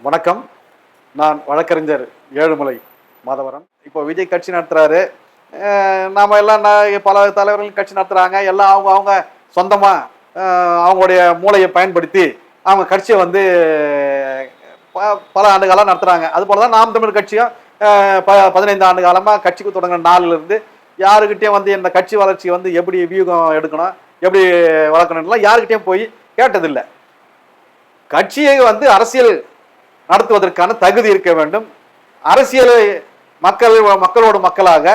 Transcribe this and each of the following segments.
வணக்கம். நான் வழக்கறிஞர் ஏழுமலை மாதவரன். இப்போ விஜய் கட்சி நடத்துகிறாரு நாம் நாம எல்லாம் ந- பல தலைவர்கள் கட்சி நடத்துகிறாங்க எல்லாம் அவங்க அவங்க சொந்தமாக அவங்களுடைய மூளையை பயன்படுத்தி அவங்க கட்சியை வந்து ப- பல ஆண்டு காலம் நடத்துகிறாங்க அது தான் நாம் தமிழ் கட்சியும் ப பதினைந்து ஆண்டு காலமாக கட்சிக்கு தொடங்கின நாளிலிருந்து யாருக்கிட்டையும் வந்து இந்த கட்சி வளர்ச்சி வந்து எப்படி வியூகம் எடுக்கணும் எப்படி வளர்க்கணும்லாம் யாருக்கிட்டையும் போய் கேட்டதில்லை. கட்சியை வந்து அரசியல் நடத்துவதற்கான தகுதி இருக்க வேண்டும். அரசியலை மக்கள் மக்களோடு மக்களாக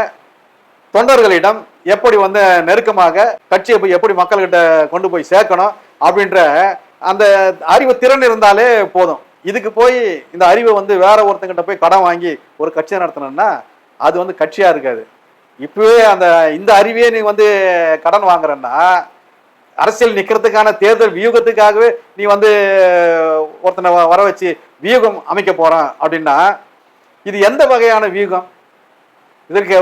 தொண்டர்களிடம் எப்படி வந்து நெருக்கமாக கட்சியை போய் எப்படி மக்கள்கிட்ட கொண்டு போய் சேர்க்கணும் அப்படின்ற அந்த அறிவு திறன் இருந்தாலே போதும். இதுக்கு போய் இந்த அறிவை வந்து வேற ஒருத்தங்கிட்ட போய் கடன் வாங்கி ஒரு கட்சியை நடத்தணும்னா அது வந்து கட்சியாக இருக்காது. இப்பவே அந்த இந்த அறிவே நீ வந்து கடன் வாங்குறன்னா அரசியல் நிற்கிறதுக்கான தேர்தல் வியூகத்துக்காகவே நீ வந்து ஒருத்தனை வ- வர வச்சு வியூகம் அமைக்க போகிறான் அப்படின்னா இது எந்த வகையான வியூகம்? இதற்கு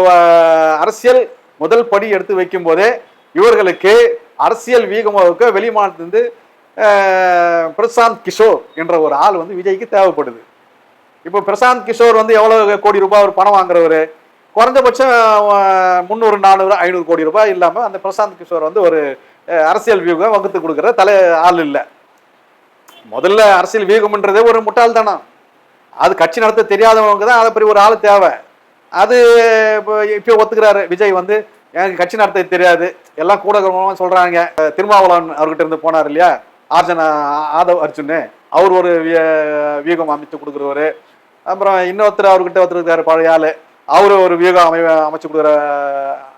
அரசியல் முதல் படி எடுத்து வைக்கும் போதே இவர்களுக்கு அரசியல் வியூகமாக வெளிமாநிலத்திலிருந்து பிரசாந்த் கிஷோர் என்ற ஒரு ஆள் வந்து விஜய்க்கு தேவைப்படுது. இப்போ பிரசாந்த் கிஷோர் வந்து எவ்வளோ கோடி ரூபாய் ஒரு பணம் வாங்குறவர்? குறைஞ்சபட்சம் முந்நூறு நானூறு ஐநூறு கோடி ரூபாய் இல்லாமல் அந்த பிரசாந்த் கிஷோர் வந்து ஒரு அரசியல் வியூகம் வகுத்து கொடுக்குற தலை ஆள் இல்லை. முதல்ல அரசியல் வியூகம்ன்றதே ஒரு முட்டாள்தானா அது கட்சி நடத்த தெரியாதவங்க தான் அதை பற்றி ஒரு ஆள் தேவை. அது இப்போ இப்போ ஒத்துக்கிறாரு. விஜய் வந்து எனக்கு கட்சி நடத்த தெரியாது. எல்லாம் கூட சொல்கிறாங்க திருமாவளவன் அவர்கிட்ட இருந்து போனார் இல்லையா? ஆர்ஜன ஆதவ் அர்ஜுன்னு. அவர் ஒரு விய- வியூகம் அமைத்து கொடுக்குறவர். அப்புறம் இன்னொருத்தர் அவர்கிட்ட ஒருத்தர் இருக்காரு பழைய ஆள். அவரு ஒரு வியூகம் அமை அமைச்சு கொடுக்குற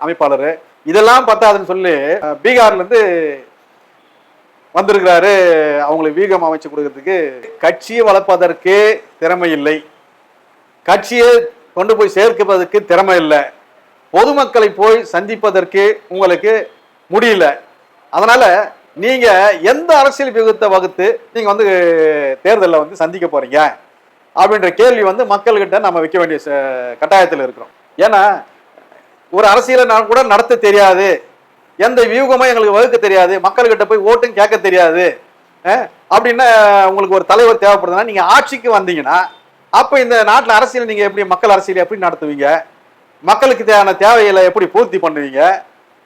அமைப்பாளர். இதெல்லாம் பத்தாதுன்னு சொல்லி பீகார்ல இருந்து வந்திருக்கிறாரு. அவங்களுக்கு வீகம் அமைச்சு கொடுக்கறதுக்கு கட்சியை வளர்ப்பதற்கு திறமை இல்லை. கட்சியை கொண்டு போய் சேர்க்குவதற்கு திறமை இல்லை. பொதுமக்களை போய் சந்திப்பதற்கு உங்களுக்கு முடியல. அதனால நீங்க எந்த அரசியல் வியூகத்தை வகுத்து நீங்க வந்து தேர்தலில் வந்து சந்திக்க போறீங்க? அப்படின்ற கேள்வி வந்து மக்கள்கிட்ட நம்ம வைக்க வேண்டிய கட்டாயத்தில் இருக்கிறோம். ஏன்னா ஒரு அரசியலை நான் கூட நடத்த தெரியாது. எந்த வியூகமும் எங்களுக்கு வகுக்க தெரியாது. மக்கள்கிட்ட போய் ஓட்டும் கேட்க தெரியாது. அஹ், அப்படின்னா உங்களுக்கு ஒரு தலைவர் தேவைப்படுதுன்னா நீங்கள் ஆட்சிக்கு வந்தீங்கன்னா அப்போ இந்த நாட்டில் அரசியல் நீங்கள் எப்படி மக்கள் அரசியல் எப்படி நடத்துவீங்க? மக்களுக்கு தேவையான தேவைகளை எப்படி பூர்த்தி பண்ணுவீங்க?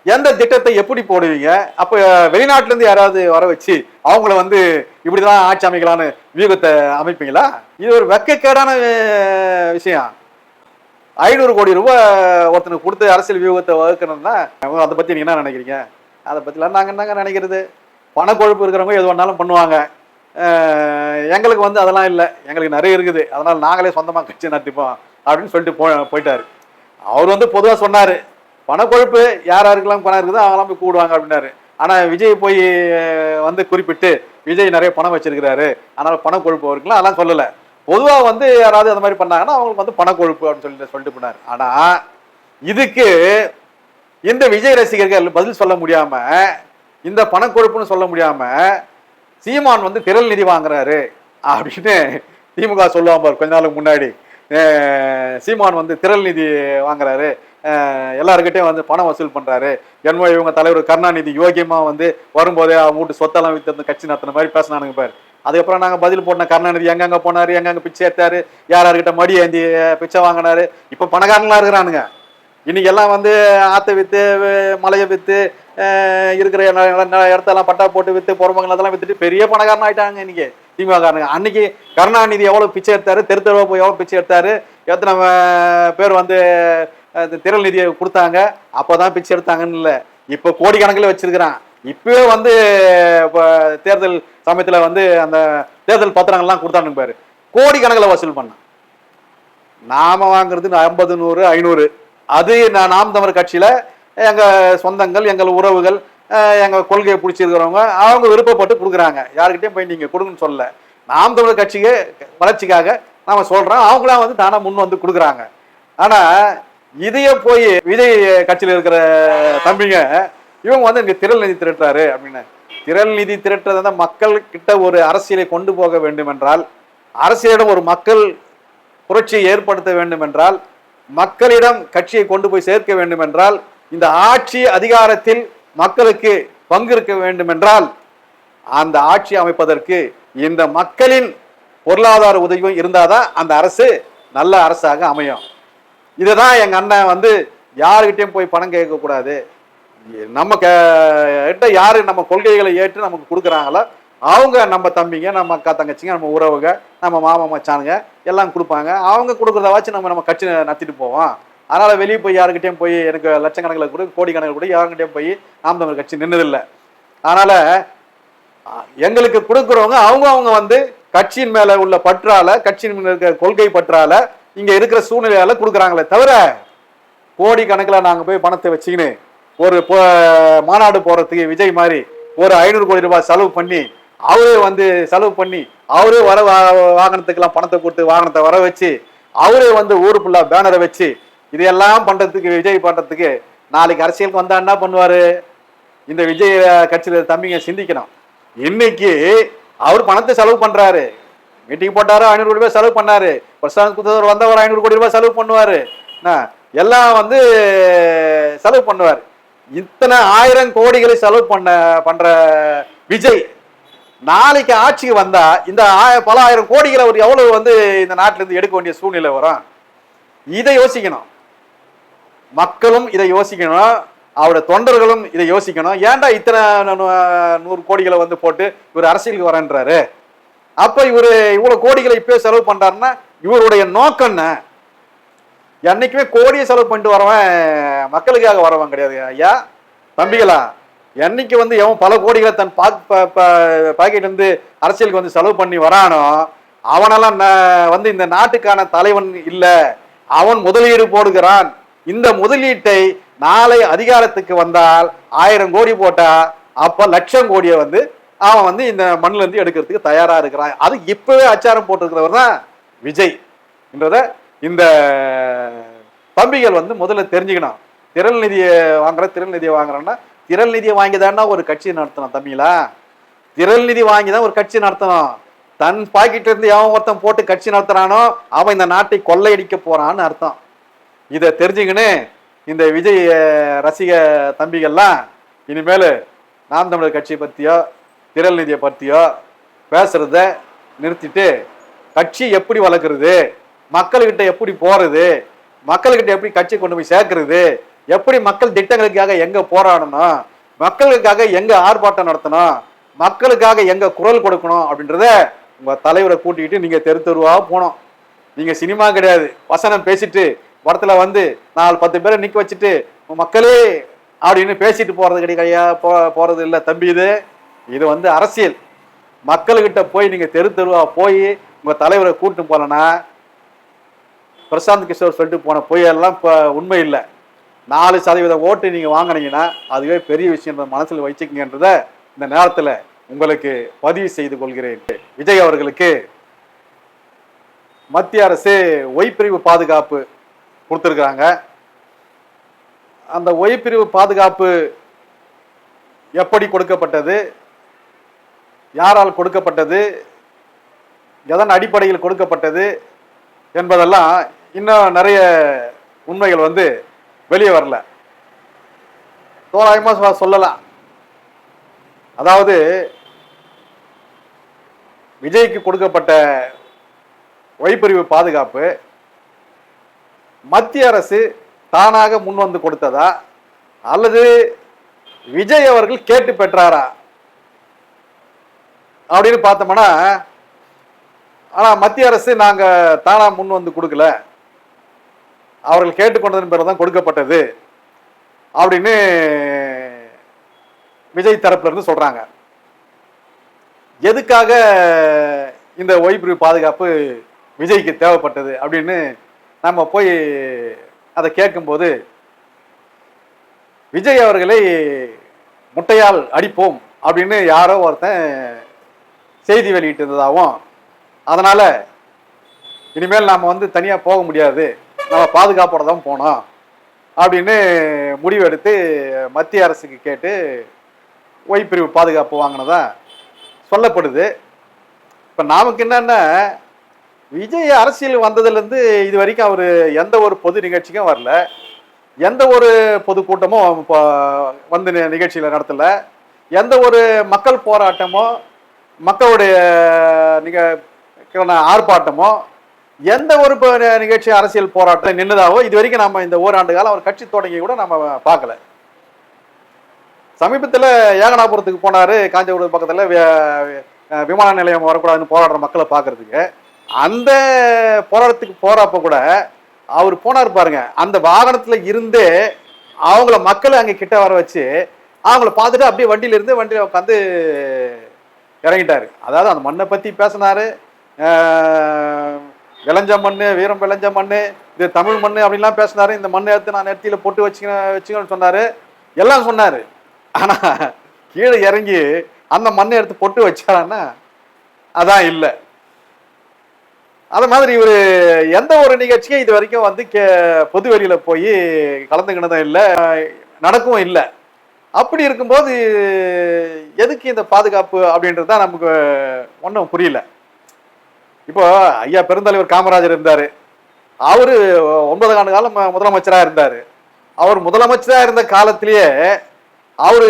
எந்த திட்டத்தை எப்படி போடுவீங்க? அப்போ வெளிநாட்டிலேருந்து யாராவது வர வச்சு அவங்கள வந்து இப்படிதான் ஆட்சி அமைக்கலான்னு வியூகத்தை அமைப்பீங்களா? இது ஒரு வெக்கக்கேடான விஷயம். ஐநூறு கோடி ரூபாய் ஒருத்தனுக்கு கொடுத்து அரசியல் வியூகத்தை வகுக்கணும்னா அதை பற்றி நீங்கள் என்ன நினைக்கிறீங்க? அதை பற்றிலாம் நாங்கள் என்னங்க நினைக்கிறது? பணக்கொழுப்பு இருக்கிறவங்க எது வேணாலும் பண்ணுவாங்க. எங்களுக்கு வந்து அதெல்லாம் இல்லை. எங்களுக்கு நிறைய இருக்குது. அதனால் நாங்களே சொந்தமாக கட்சி நடத்திப்போம் அப்படின்னு சொல்லிட்டு போ போயிட்டார். அவர் வந்து பொதுவாக சொன்னார் பணக்கொழுப்பு யார் யாருக்கெல்லாம் பணம் இருக்குதோ அவங்களாம் போய் கூடுவாங்க அப்படின்னாரு. ஆனால் விஜய் போய் வந்து குறிப்பிட்டு விஜய் நிறைய பணம் வச்சிருக்கிறாரு. அதனால் பணக்கொழுப்பு அவருக்குலாம் அதெல்லாம் சொல்லலை. பொதுவாக வந்து யாராவது அந்த மாதிரி பண்ணாங்கன்னா அவங்களுக்கு வந்து பணக்கொழுப்பு அப்படின்னு சொல்லிட்டு சொல்லிட்டு போனார். ஆனால் இதுக்கு இந்த விஜய் ரசிகர்கள் பதில் சொல்ல முடியாம இந்த பணக்கொழுப்புன்னு சொல்ல முடியாம சீமான் வந்து திரள் நிதி வாங்குறாரு அப்படின்னு திமுக சொல்லுவாங்க பாரு கொஞ்ச நாளுக்கு முன்னாடி. சீமான் வந்து திரள் நிதி வாங்குறாரு. எல்லாருக்கிட்டையும் வந்து பணம் வசூல் பண்றாரு. என்னமோ இவங்க தலைவர் கருணாநிதி யோகியமா வந்து வரும்போதே அவங்க வீட்டு சொத்தெல்லாம் வித்து அந்த கட்சி நடத்துன மாதிரி பேசினானுங்க பாரு. அதுக்கப்புறம் நாங்கள் பதில் போட்ட கருணாநிதி எங்கெங்க போனார் எங்கெங்க பிச்சை ஏற்றாரு யார் யார்கிட்ட மடி ஏந்தி பிச்சை வாங்கினாரு. இப்போ பணக்காரங்களா இருக்கிறானுங்க. இன்னைக்கு எல்லாம் வந்து ஆத்தை விற்று மலையை விற்று இருக்கிற இடத்தெல்லாம் பட்டா போட்டு விற்று புறம்பங்கள் அதெல்லாம் விற்றுட்டு பெரிய பணக்காரன் ஆயிட்டாங்க இன்னைக்கு திமுக அன்னைக்கு கருணாநிதி எவ்வளோ பிச்சை எடுத்தாரு தெரு தெருவா போய் எவ்வளோ பிச்சை எடுத்தாரு எத்தனை பேர் வந்து திரள் நிதியை கொடுத்தாங்க அப்போதான் பிச்சை எடுத்தாங்கன்னு இல்லை. இப்போ கோடிக்கணக்கில் வச்சிருக்கிறான். இப்பவே வந்து இப்போ தேர்தல் சமயத்தில் வந்து அந்த தேர்தல் பத்திரங்கள்லாம் கொடுத்தானுங்க பாரு. கோடிக்கணக்கில் வசூல் பண்ணேன். நாம வாங்குறது ஐம்பது நூறு ஐநூறு. அது நான் நாம் தமிழர் கட்சியில் எங்கள் சொந்தங்கள் எங்கள் உறவுகள் எங்கள் கொள்கையை பிடிச்சிருக்கிறவங்க அவங்க விருப்பப்பட்டு கொடுக்குறாங்க. யாருக்கிட்டையும் போய் நீங்கள் கொடுங்கன்னு சொல்லலை. நாம் தமிழர் கட்சிக்கு வளர்ச்சிக்காக நாம் சொல்கிறோம் அவங்களாம் வந்து தானாக முன் வந்து கொடுக்குறாங்க. ஆனால் இதையே போய் விஜய் கட்சியில் இருக்கிற தம்பிங்க இவங்க வந்து இங்க திரள் நிதி திரட்டுறாரு அப்படின்னு. திரள் நிதி திரட்டுறது வந்து மக்கள் கிட்ட ஒரு அரசியலை கொண்டு போக வேண்டும் என்றால் அரசியலிடம் ஒரு மக்கள் புரட்சியை ஏற்படுத்த வேண்டும் என்றால் மக்களிடம் கட்சியை கொண்டு போய் சேர்க்க வேண்டும் என்றால் இந்த ஆட்சி அதிகாரத்தில் மக்களுக்கு பங்கு இருக்க வேண்டும் என்றால் அந்த ஆட்சி அமைப்பதற்கு இந்த மக்களின் பொருளாதார உதவியும் இருந்தாதான் அந்த அரசு நல்ல அரசாக அமையும். இதுதான் எங்க அண்ணன் வந்து யாருக்கிட்டையும் போய் பணம் கேட்கக்கூடாது. நம்ம க- கிட்ட யாரு நம்ம கொள்கைகளை ஏற்று நமக்கு கொடுக்குறாங்களோ அவங்க நம்ம தம்பிங்க நம்ம அக்கா தங்கச்சிங்க நம்ம உறவுங்க நம்ம மாமா மச்சானுங்க எல்லாம் கொடுப்பாங்க. அவங்க கொடுக்குறத வச்சு நம்ம நம்ம கட்சி நடத்திட்டு போவோம். அதனால் வெளியே போய் யாருக்கிட்டையும் போய் எனக்கு லட்சக்கணக்கில் கூட கோடி கணக்கில் கூட யாருக்கிட்டையும் போய் நாம் தமிழ் கட்சி நின்னதில்லை. அதனால் எங்களுக்கு கொடுக்குறவங்க அவங்க அவங்க வந்து கட்சியின் மேலே உள்ள பற்றால கட்சியின் மேல இருக்கிற கொள்கை பற்றால இங்கே இருக்கிற சூழ்நிலையால் கொடுக்குறாங்களே தவிர கோடி கணக்கில் நாங்கள் போய் பணத்தை வச்சுக்கின்னு ஒரு மாநாடு போகிறதுக்கு விஜய் மாதிரி ஒரு ஐநூறு கோடி ரூபாய் செலவு பண்ணி அவரே வந்து செலவு பண்ணி அவரே வர வா- வாகனத்துக்கெல்லாம் பணத்தை கொடுத்து வாகனத்தை வர வச்சு அவரே வந்து ஊரு ஃபுல்லாக பேனரை வச்சு இதையெல்லாம் பண்ணுறதுக்கு விஜய் பண்ணுறதுக்கு நாளைக்கு அரசியலுக்கு வந்தா என்ன பண்ணுவார்? இந்த விஜய் கட்சியில் தம்பிங்க சிந்திக்கணும். இன்னைக்கு அவர் பணத்தை செலவு பண்ணுறாரு மீட்டிங் போட்டாரு ஐநூறு கோடி ரூபாய் செலவு பண்ணாரு. பிரசாந்த் குத்தவர் வந்த ஒரு ஐநூறு கோடி ரூபாய் செலவு பண்ணுவார். என்ன, எல்லாம் வந்து செலவு பண்ணுவார். இத்தனை ஆயிரம் கோடிகளை செலவு பண்ண பண்ற விஜய் நாளைக்கு ஆட்சிக்கு வந்தா இந்த பல ஆயிரம் கோடிகளை அவர் எவ்வளவு வந்து இந்த நாட்டில இருந்து எடுக்க வேண்டிய சூழ்நிலை வரும்? இதை யோசிக்கணும். மக்களும் இதை யோசிக்கணும். அவருடைய தொண்டர்களும் இதை யோசிக்கணும். ஏன்டா இத்தனை நூறு கோடிகளை வந்து போட்டு இவர் அரசியலுக்கு வரேன்றாரு? அப்ப இவரு இவ்வளவு கோடிகளை இப்பயே செலவு பண்றாருன்னா இவருடைய நோக்கம் என்ன? என்னைக்குமே கோடியை செலவு பண்ணிட்டு வரவன் மக்களுக்காக வரவன் கிடையாது ஐயா. தம்பிகளா என்னைக்கு வந்து எவன் பல கோடிகளை தன் பாக் பாக்கெட் இருந்து அரசியலுக்கு வந்து செலவு பண்ணி வரானோ அவனெல்லாம் வந்து இந்த நாட்டுக்கான தலைவன் இல்லை. அவன் முதலீடு போடுகிறான். இந்த முதலீட்டை நாளை அதிகாரத்துக்கு வந்தால் ஆயிரம் கோடி போட்டா அப்ப லட்சம் கோடியை வந்து அவன் வந்து இந்த மண்ணுல இருந்து எடுக்கிறதுக்கு தயாரா இருக்கிறான். அது இப்பவே அச்சாரம் போட்டிருக்கிறவர் தான் விஜய். என்றதை இந்த தம்பிகள் வந்து முதல்ல தெரிஞ்சுக்கணும். திரள் நிதியை வாங்குற திரள் நிதியை வாங்குறேன்னா திரள் நிதியை வாங்கி தானே ஒரு கட்சி நடத்தணும் தம்பிங்களா திரள் நிதி வாங்கி தான் ஒரு கட்சி நடத்தணும். தன் பாக்கெட்ல இருந்து எவன் ஒருத்தன் போட்டு கட்சி நடத்துறானோ அவன் இந்த நாட்டை கொள்ளையடிக்க போறான்னு அர்த்தம். இதை தெரிஞ்சுக்கின்னு இந்த விஜய் ரசிக தம்பிகள்லாம் இனிமேல் நாம் தமிழர் கட்சியை பற்றியோ திரள் நிதியை பற்றியோ பேசுறத நிறுத்திட்டு கட்சி எப்படி வளர்க்குறது மக்கள்கிட்ட எப்படி போறது? மக்கள்கிட்ட எப்படி கட்சி கொண்டு போய் சேர்க்கறது? எப்படி மக்கள் திட்டங்களுக்காக எங்க போராடணும்? மக்களுக்காக எங்க ஆர்ப்பாட்டம் நடத்தணும்? மக்களுக்காக எங்க குரல் கொடுக்கணும்? அப்படின்றத உங்க தலைவரை கூட்டிக்கிட்டு நீங்க தெரு தெருவா போனோம். நீங்க சினிமா கிடையாது. வசனம் பேசிட்டு படத்துல வந்து நாலு பத்து பேரை நிக்க வச்சுட்டு மக்களே அப்படின்னு பேசிட்டு போறது கிடையாது போ போறது இல்லை தம்பி இது. இது வந்து அரசியல். மக்கள்கிட்ட போய் நீங்க தெரு தெருவா போய் உங்க தலைவரை கூட்டு போலன்னா பிரசாந்த் கிஷோர் சொல்லிட்டு போன பொய்யெல்லாம் இப்போ உண்மை இல்லை. நாலு சதவீத ஓட்டு நீங்கள் வாங்கினீங்கன்னா அதுவே பெரிய விஷயம் மனசில் வச்சுக்கங்கன்றத இந்த நேரத்தில் உங்களுக்கு பதிவு செய்து கொள்கிறேன். விஜய் அவர்களுக்கு மத்திய அரசு ஒய்பிரிவு பாதுகாப்பு கொடுத்துருக்குறாங்க. அந்த ஒய்பிரிவு பாதுகாப்பு எப்படி கொடுக்கப்பட்டது? யாரால் கொடுக்கப்பட்டது? எதன் அடிப்படையில் கொடுக்கப்பட்டது? என்பதெல்லாம் இன்னும் நிறைய உண்மைகள் வந்து வெளியே வரல. தோராயமாக சொல்லலாம். அதாவது விஜய்க்கு கொடுக்கப்பட்ட ஒய்பிரிவு பாதுகாப்பு மத்திய அரசு தானாக முன் வந்து கொடுத்ததா? அல்லது விஜய் அவர்கள் கேட்டு பெற்றாரா? அப்படின்னு பார்த்தோம்னா ஆனா மத்திய அரசு நாங்கள் தானாக முன் வந்து கொடுக்கல. அவர்கள் கேட்டுக்கொண்டதன் பிறகு தான் கொடுக்கப்பட்டது அப்படின்னு விஜய் தரப்புல இருந்து எதுக்காக இந்த ஓய்வு பாதுகாப்பு விஜய்க்கு தேவைப்பட்டது அப்படின்னு நம்ம போய் அதை கேட்கும்போது விஜய் அவர்களை முட்டையால் அடிப்போம் அப்படின்னு யாரோ ஒருத்தன் செய்தி வெளியிட்டிருந்ததாகவும் அதனால் இனிமேல் நாம் வந்து தனியாக போக முடியாது. நம்ம பாதுகாப்போட தான் போனோம் அப்படின்னு முடிவெடுத்து மத்திய அரசுக்கு கேட்டு ஒய் பிரிவு பாதுகாப்பு வாங்கினதா சொல்லப்படுது. இப்போ நமக்கு என்னென்னா விஜய் அரசியல் வந்ததுலேருந்து இது வரைக்கும் அவர் எந்த ஒரு பொது நிகழ்ச்சிக்கும் வரல. எந்த ஒரு பொதுக்கூட்டமும் இப்போ வந்து நிகழ்ச்சியில் நடத்தலை. எந்த ஒரு மக்கள் போராட்டமோ மக்களுடைய நிக ஆர்ப்பாட்டமோ எந்த ஒரு நிகழ்ச்சி அரசியல் போராட்டம் நின்னதாவோ இது வரைக்கும் நம்ம இந்த ஓராண்டு காலம் அவர் கட்சி தொடங்கி கூட நம்ம பார்க்கல. சமீபத்தில் ஏகனாபுரத்துக்கு போனார் காஞ்சிபுரம் பக்கத்தில் விமான நிலையம் வரக்கூடாதுன்னு போராடுற மக்களை பார்க்கறதுக்கு. அந்த போராட்டத்துக்கு போகிறப்ப கூட அவர் போனார் பாருங்க அந்த வாகனத்தில் இருந்தே அவங்கள மக்களை அங்கே கிட்ட வர வச்சு அவங்கள பார்த்துட்டு அப்படியே வண்டியில இருந்து உட்காந்து இறங்கிட்டாரு. அதாவது அந்த மண்ணை பற்றி பேசினார் விளைஞ்ச மண்ணு வீரம் விளைஞ்ச மண்ணு இது தமிழ் மண் அப்படின்லாம் பேசினாரு. இந்த மண்ணை எடுத்து நான் நெத்தியில் போட்டு வச்சுக்க வச்சுக்கணும்னு சொன்னார். எல்லாம் சொன்னார். ஆனால் கீழே இறங்கி அந்த மண்ணை எடுத்து பொட்டு வச்சாரன்னா அதான் இல்லை. அது மாதிரி இவர் எந்த ஒரு நிகழ்ச்சியும் இது வரைக்கும் வந்து கே பொதுவெளியில் போய் கலந்துக்கினதும் இல்லை நடக்கவும் இல்லை. அப்படி இருக்கும்போது எதுக்கு இந்த பாதுகாப்பு அப்படின்றது தான் நமக்கு ஒன்றும் புரியல. இப்போ ஐயா பெருந்தலைவர் காமராஜர் இருந்தார். அவரு ஒன்பது ஆண்டு காலம் முதலமைச்சராக இருந்தார். அவர் முதலமைச்சராக இருந்த காலத்திலேயே அவர்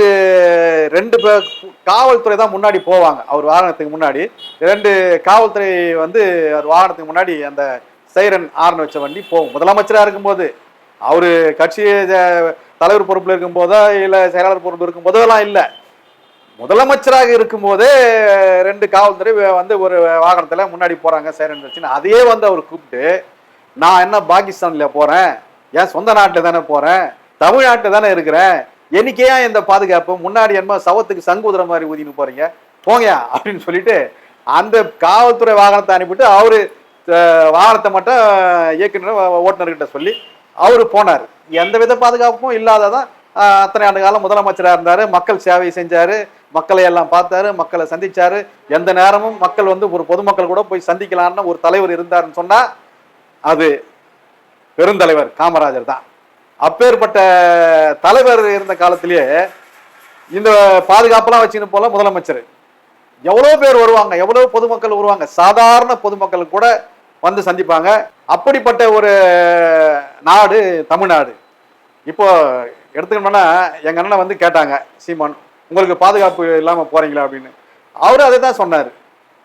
ரெண்டு பேர் காவல்துறை தான் முன்னாடி போவாங்க. அவர் வாகனத்துக்கு முன்னாடி. ரெண்டு காவல்துறை வந்து அவர் வாகனத்துக்கு முன்னாடி அந்த சைரன் ஆரன் வச்ச வண்டி போகும் முதலமைச்சராக இருக்கும்போது. அவர் கட்சி தலைவர் பொறுப்பில் இருக்கும்போதோ இல்லை செயலாளர் பொறுப்பில் இருக்கும்போதோ எல்லாம் இல்லை. முதலமைச்சராக இருக்கும்போதே ரெண்டு காவல்துறை வந்து ஒரு வாகனத்துல முன்னாடி போறாங்க சைரன் வச்சுன்னு. அதையே வந்து அவர் கூப்பிட்டு நான் என்ன பாகிஸ்தான்ல போறேன்? என் சொந்த நாட்டுல தானே போறேன்? தமிழ்நாட்டுல தானே இருக்கிறேன்? எனக்கே ஏன் இந்த பாதுகாப்பு? முன்னாடி என்ன சவத்துக்கு சங்குதிர மாதிரி ஊதின்னு போறீங்க. போங்கயா அப்படின்னு சொல்லிட்டு அந்த காவல்துறை வாகனத்தை அனுப்பிட்டு அவரு வாகனத்தை மட்டும் இயக்குனர் ஓட்டுநர்கிட்ட சொல்லி அவரு போனார். எந்த வித பாதுகாப்பும் இல்லாததான் அத்தனை ஆண்டு காலம் முதலமைச்சராக இருந்தார் மக்கள் சேவை செஞ்சார். மக்களை எல்லாம் பார்த்தாரு மக்களை சந்திச்சாரு. எந்த நேரமும் மக்கள் வந்து ஒரு பொதுமக்கள் கூட போய் சந்திக்கலாம்னு ஒரு தலைவர் இருந்தாருன்னு சொன்னா அது பெருந்தலைவர் காமராஜர் தான். அப்பேற்பட்ட தலைவர் இருந்த காலத்திலேயே இந்த பாதுகாப்பெல்லாம் வச்சுன்னு போல முதலமைச்சர். எவ்வளோ பேர் வருவாங்க எவ்வளோ பொதுமக்கள் வருவாங்க சாதாரண பொதுமக்கள் கூட வந்து சந்திப்பாங்க. அப்படிப்பட்ட ஒரு நாடு தமிழ்நாடு. இப்போ எடுத்துக்கணும்னா எங்கள் அண்ணனை வந்து கேட்டாங்க சீமான் உங்களுக்கு பாதுகாப்பு இல்லாமல் போகிறீங்களா அப்படின்னு. அவரும் அதை தான் சொன்னார்.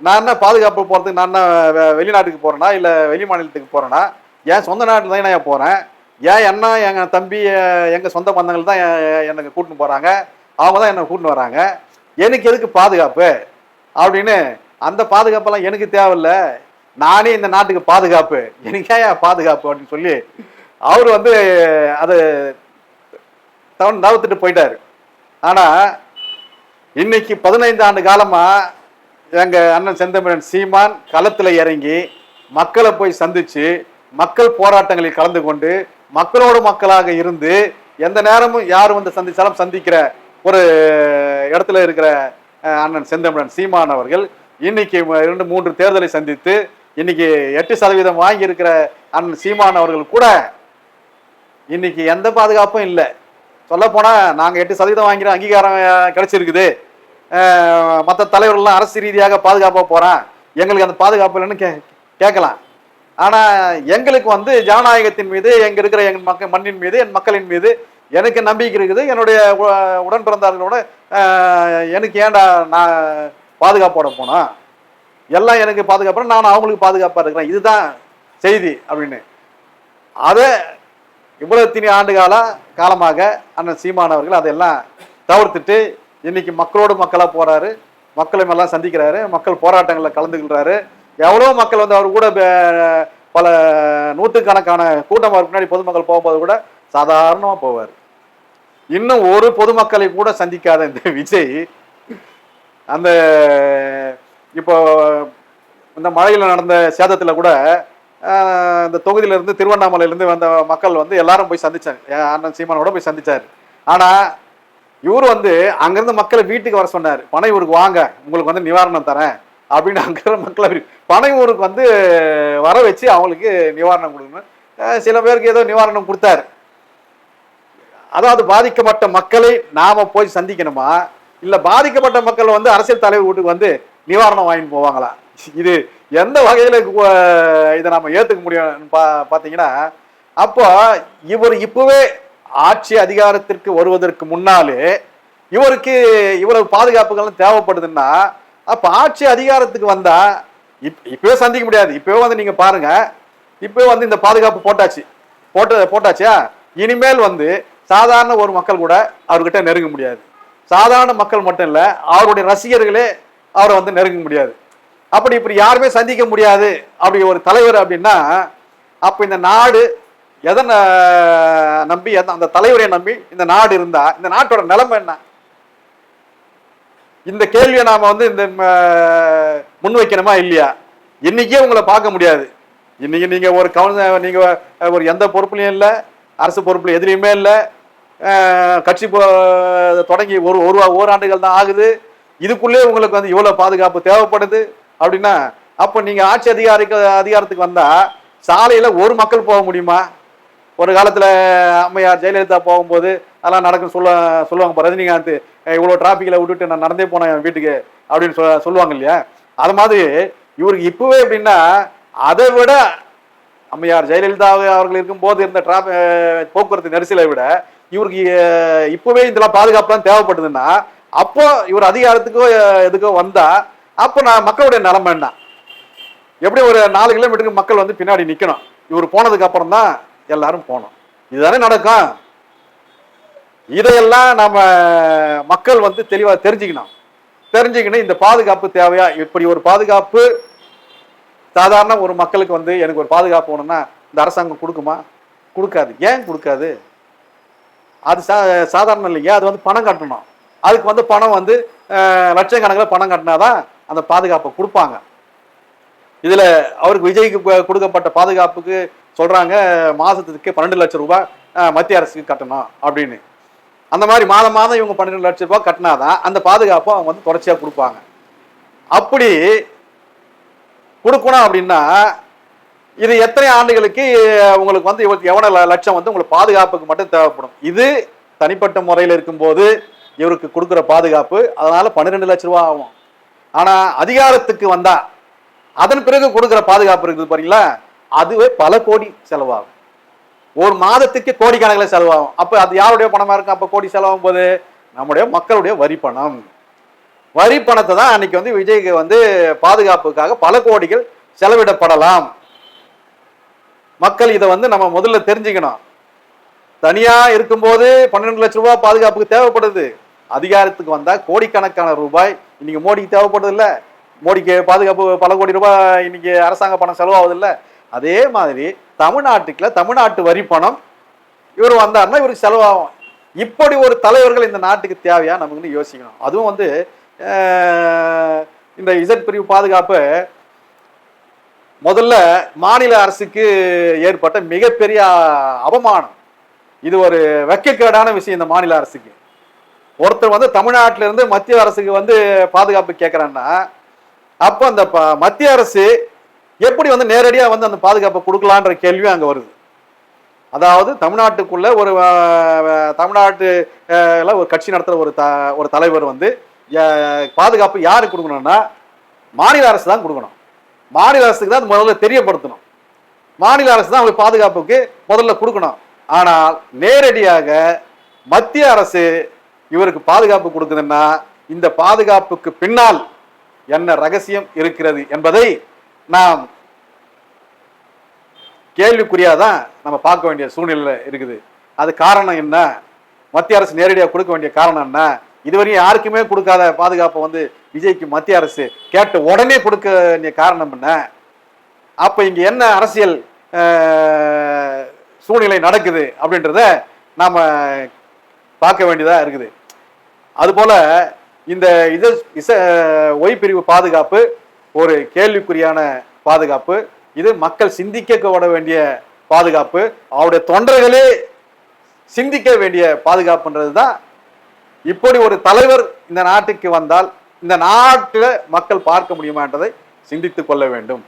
நான் என்ன பாதுகாப்பு போகிறதுக்கு நான் என்ன வெளிநாட்டுக்கு போகிறேன்னா இல்லை வெளி மாநிலத்துக்கு போகிறேன்னா என் சொந்த நாட்டில் தான் நான் போகிறேன் ஏன் அண்ணா எங்கள் தம்பி எங்கள் சொந்த பந்தங்கள் தான் எ- எனக்கு கூட்டின்னு போகிறாங்க அவங்க தான் என்னை கூட்டின்னு வராங்க. எனக்கு எதுக்கு பாதுகாப்பு? அப்படின்னு அந்த பாதுகாப்பெல்லாம் எனக்கு தேவையில்ல. நானே இந்த நாட்டுக்கு பாதுகாப்பு. எனக்கே ஏன் பாதுகாப்பு அப்படின்னு சொல்லி அவர் வந்து அதை தவன் தவிர்த்துட்டு போயிட்டார். ஆனால் இன்னைக்கு பதினைந்து ஆண்டு காலமா எங்க அண்ணன் செந்தமிழன் சீமான் களத்துல இறங்கி மக்களை போய் சந்திச்சு மக்கள் போராட்டங்களில் கலந்து கொண்டு மக்களோடு மக்களாக இருந்து எந்த நேரமும் யார் வந்து சந்திச்சாலும் சந்திக்கிற ஒரு இடத்துல இருக்கிற அண்ணன் செந்தமிழன் சீமான் அவர்கள் இன்னைக்கு இரண்டு மூன்று தேர்தலை சந்தித்து இன்னைக்கு எட்டு சதவீதம் வாங்கி இருக்கிற அண்ணன் சீமான் அவர்கள் கூட இன்னைக்கு எந்த பாதுகாப்பும் இல்லை. சொல்ல போனா நாங்க எட்டு சதவீதம் வாங்கிற அங்கீகாரம் கிடைச்சிருக்குது. மற்ற தலைவர்கள்லாம் அரசு ரீதியாக பாதுகாப்பாக போகிறான் எங்களுக்கு அந்த பாதுகாப்பு இல்லைன்னு கே கேட்கலாம். ஆனால் எங்களுக்கு வந்து ஜனநாயகத்தின் மீது எங்கே இருக்கிற எங்கள் மக்கள் மண்ணின் மீது என் மக்களின் மீது எனக்கு நம்பிக்கை இருக்குது. என்னுடைய உ- உடன் பிறந்தார்களோட எனக்கு ஏன்டா நான் பாதுகாப்போட போனோம்? எல்லாம் எனக்கு பாதுகாப்பு நான் அவங்களுக்கு பாதுகாப்பாக இருக்கிறேன். இதுதான் செய்தி அப்படின்னு. அதை இவ்வளவு திணி ஆண்டு கால காலமாக அண்ணன் சீமானவர்கள் அதையெல்லாம் தவிர்த்துட்டு இன்னைக்கு மக்களோடு மக்களாக போறாரு. மக்களை எல்லாம் சந்திக்கிறாரு. மக்கள் போராட்டங்களில் கலந்துக்கிறாரு எவ்வளோ மக்கள் வந்து அவர் கூட பல நூற்றுக்கணக்கான கூட்டம் முன்னாடி பொதுமக்கள் போகும்போது கூட சாதாரணமாக போவார். இன்னும் ஒரு பொதுமக்களை கூட சந்திக்காத இந்த விஜய் அந்த இப்போ இந்த மழையில் நடந்த சேதத்தில் கூட இந்த தொகுதியிலேருந்து திருவண்ணாமலையிலேருந்து வந்த மக்கள் வந்து எல்லாரும் போய் சந்திச்சாங்க. அண்ணன் சீமானோட போய் சந்தித்தார் ஆனால் இவர் வந்து அங்கேருந்து மக்களை வீட்டுக்கு வர சொன்னார். பனையூருக்கு வாங்க உங்களுக்கு வந்து நிவாரணம் தரேன். அப்படின்னு அங்கே மக்களை பனை ஊருக்கு வந்து வர வச்சு அவங்களுக்கு நிவாரணம் கொடுக்கணும். சில பேருக்கு ஏதோ நிவாரணம் கொடுத்தாரு. அதாவது பாதிக்கப்பட்ட மக்களை நாம போய் சந்திக்கணுமா? இல்லை பாதிக்கப்பட்ட மக்கள் வந்து அரசியல் தலைவர் வீட்டுக்கு வந்து நிவாரணம் வாங்கிட்டு போவாங்களா? இது எந்த வகையில் இதை நம்ம ஏற்றுக்க முடியும் பா பார்த்தீங்கன்னா அப்போ இவர் இப்போவே ஆட்சி அதிகாரத்திற்கு வருவதற்கு முன்னாலே இவருக்கு இவ்வளவு பாதுகாப்புகள் தேவைப்படுதுன்னா அப்ப ஆட்சி அதிகாரத்துக்கு வந்தா இப் இப்பவே சந்திக்க முடியாது. இப்பவே வந்து நீங்க பாருங்க. இப்பவே வந்து இந்த பாதுகாப்பு போட்டாச்சு. போட்ட போட்டாச்சா? இனிமேல் வந்து சாதாரண ஒரு மக்கள் கூட அவர்கிட்ட நெருங்க முடியாது. சாதாரண மக்கள் மட்டும் இல்ல அவருடைய ரசிகர்களே அவரை வந்து நெருங்க முடியாது. அப்படி இப்படி யாருமே சந்திக்க முடியாது. அப்படி ஒரு தலைவர் அப்படின்னா அப்ப இந்த நாடு எதை நம்பி எந்த- அந்த தலைவரை நம்பி இந்த நாடு இருந்தா இந்த நாட்டோட நிலைமை என்ன? இந்த கேள்வியை நாம வந்து இந்த முன்வைக்கணுமா இல்லையா? இன்னைக்கே உங்களை பார்க்க முடியாது. இன்னைக்கு நீங்க ஒரு கவுன் நீங்க ஒரு எந்த பொறுப்புலையும் இல்லை அரசு பொறுப்புல எதுலையுமே இல்லை. கட்சி தொடங்கி ஒரு ஒரு ஓராண்டுகள் தான் ஆகுது. இதுக்குள்ளே உங்களுக்கு வந்து இவ்வளோ பாதுகாப்பு தேவைப்படுது அப்படின்னா அப்போ நீங்கள் ஆட்சி அதிகாரிக்கு அதிகாரத்துக்கு வந்தால் சாலையில் ஒரு மக்கள் போக முடியுமா? ஒரு காலத்தில் அம்மையார் ஜெயலலிதா போகும்போது அதெல்லாம் நடக்கும் சொல்ல சொல்லுவாங்க இப்போ ரஜினிகாந்த் இவ்வளோ டிராஃபிக்கில் விட்டுட்டு நான் நடந்தே போனேன் என் வீட்டுக்கு அப்படின்னு சொல்ல சொல்லுவாங்க இல்லையா? அது மாதிரி இவருக்கு இப்போவே எப்படின்னா அதை விட அம்மையார் ஜெயலலிதா அவர்கள் இருக்கும்போது இருந்த டிராஃபி போக்குவரத்து நெரிசலை விட இவருக்கு இப்போவே இதெல்லாம் பாதுகாப்புலாம் தேவைப்படுதுன்னா அப்போ இவர் அதிகாரத்துக்கோ எதுக்கோ வந்தா அப்போ நான் மக்களுடைய நிலைமை என்ன? எப்படி ஒரு நாலு கிலோமீட்டருக்கு மக்கள் வந்து பின்னாடி நிற்கணும் இவர் போனதுக்கு அப்புறம் தான் எல்லாரும் போனோம். இதுதானே நடக்கும்? இதையெல்லாம் நம்ம மக்கள் வந்து தெளிவா தெரிஞ்சுக்கணும். தெரிஞ்சுக்கணும் இந்த பாதுகாப்பு தேவையா? இப்படி ஒரு பாதுகாப்பு சாதாரண ஒரு மக்களுக்கு வந்து எனக்கு ஒரு பாதுகாப்பு வேணும்னா இந்த அரசாங்கம் கொடுக்குமா? கொடுக்காது. ஏன் கொடுக்காது? அது சா சாதாரணம் இல்லையா அது வந்து பணம் கட்டணும். அதுக்கு வந்து பணம் வந்து லட்சம் கணக்கில் பணம் கட்டினாதான் அந்த பாதுகாப்பை கொடுப்பாங்க. இதுல அவருக்கு விஜய்க்கு கொடுக்கப்பட்ட பாதுகாப்புக்கு சொல்கிறாங்க மாதத்துக்கு பன்னெண்டு லட்சம் ரூபாய் மத்திய அரசுக்கு கட்டணும் அப்படின்னு. அந்த மாதிரி மாதம் மாதம் இவங்க பன்னெண்டு லட்சம் ரூபாய் கட்டினாதான் அந்த பாதுகாப்பை அவங்க வந்து தொடர்ச்சியாக கொடுப்பாங்க. அப்படி கொடுக்கணும் அப்படின்னா இது எத்தனை ஆண்டுகளுக்கு உங்களுக்கு வந்து இவருக்கு எவ்வளோ லட்சம் வந்து உங்களுக்கு பாதுகாப்புக்கு மட்டும் தேவைப்படும். இது தனிப்பட்ட முறையில் இருக்கும்போது இவருக்கு கொடுக்குற பாதுகாப்பு அதனால பன்னிரெண்டு லட்சம் ரூபாய் ஆகும். ஆனால் அதிகாரத்துக்கு வந்தா அதன் பிறகு கொடுக்குற பாதுகாப்பு இருக்குது பாத்தீங்களா அதுவே பல கோடி செலவாகும். ஒரு மாதத்துக்கு கோடிக்கணக்கில் செலவாகும். அப்போ அது யாருடைய பணமாக இருக்கும்? அப்போ கோடி செலவாகும் போது நம்முடைய மக்களுடைய வரி பணம். வரி பணத்தை தான் அன்னைக்கு வந்து விஜய்க்கு வந்து பாதுகாப்புக்காக பல கோடிகள் செலவிடப்படலாம். மக்கள் இதை வந்து நம்ம முதல்ல தெரிஞ்சுக்கணும். தனியா இருக்கும்போது பன்னெண்டு லட்சம் ரூபாய் பாதுகாப்புக்கு தேவைப்படுது. அதிகாரத்துக்கு வந்தா கோடிக்கணக்கான ரூபாய் இன்னைக்கு மோடிக்கு தேவைப்படுது இல்லை. மோடிக்கு பாதுகாப்பு பல கோடி ரூபாய் இன்னைக்கு அரசாங்க பணம் செலவாகுது இல்லை. அதே மாதிரி தமிழ்நாட்டுக்குள்ள தமிழ்நாட்டு வரி பணம் இவர் வந்தாருன்னா இவருக்கு செலவாகும். இப்படி ஒரு தலைவர்கள் இந்த நாட்டுக்கு தேவையா? நமக்குன்னு யோசிக்கணும். அதுவும் வந்து இந்த இசட் பிரிவு பாதுகாப்பு முதல்ல மாநில அரசுக்கு ஏற்பட்ட மிகப்பெரிய அவமானம். இது ஒரு வெக்கக்கேடான விஷயம் இந்த மாநில அரசுக்கு. ஒருத்தர் வந்து தமிழ்நாட்டிலிருந்து மத்திய அரசுக்கு வந்து பாதுகாப்பு கேட்குறான்னா அப்போ அந்த ப- மத்திய அரசு எப்படி வந்து நேரடியாக வந்து அந்த பாதுகாப்பை கொடுக்கலான்ற கேள்வியும் அங்கே வருது. அதாவது தமிழ்நாட்டுக்குள்ள ஒரு அஹ், தமிழ்நாட்டு ஒரு கட்சி நடத்துகிற ஒரு த ஒரு தலைவர் வந்து பாதுகாப்பு யாருக்கு கொடுக்கணும்னா மாநில அரசு தான் கொடுக்கணும். மாநில அரசுக்கு தான் முதல்ல தெரியப்படுத்தணும். மாநில அரசு தான் அவங்களுக்கு பாதுகாப்புக்கு முதல்ல கொடுக்கணும். ஆனால் நேரடியாக மத்திய அரசு இவருக்கு பாதுகாப்பு கொடுக்குதுன்னா இந்த பாதுகாப்புக்கு பின்னால் என்ன ரகசியம் இருக்கிறது என்பதை நான் கேள்விக்குறியாக தான் நம்ம பார்க்க வேண்டிய சூழ்நிலை இருக்குது. அது காரணம் என்ன? மத்திய அரசு நேரடியாக கொடுக்க வேண்டிய காரணம் என்ன? இதுவரையும் யாருக்குமே கொடுக்காத பாதுகாப்பை வந்து விஜய்க்கு மத்திய அரசு கேட்ட உடனே கொடுக்க வேண்டிய காரணம் என்ன? அப்போ இங்கே என்ன அரசியல் சூழ்நிலை நடக்குது அப்படின்றத நாம் பார்க்க வேண்டியதாக இருக்குது. அதுபோல் இந்த இது இச ஒய் பிரிவு பாதுகாப்பு ஒரு கேள்விக்குறியான பாதுகாப்பு. இது மக்கள் சிந்திக்க விட வேண்டிய பாதுகாப்பு. அவருடைய தொண்டர்களே சிந்திக்க வேண்டிய பாதுகாப்புன்றது தான். இப்படி ஒரு தலைவர் இந்த நாட்டுக்கு வந்தால் இந்த நாட்டில் மக்கள் பார்க்க முடியுமா என்றதை சிந்தித்துக் கொள்ள வேண்டும்.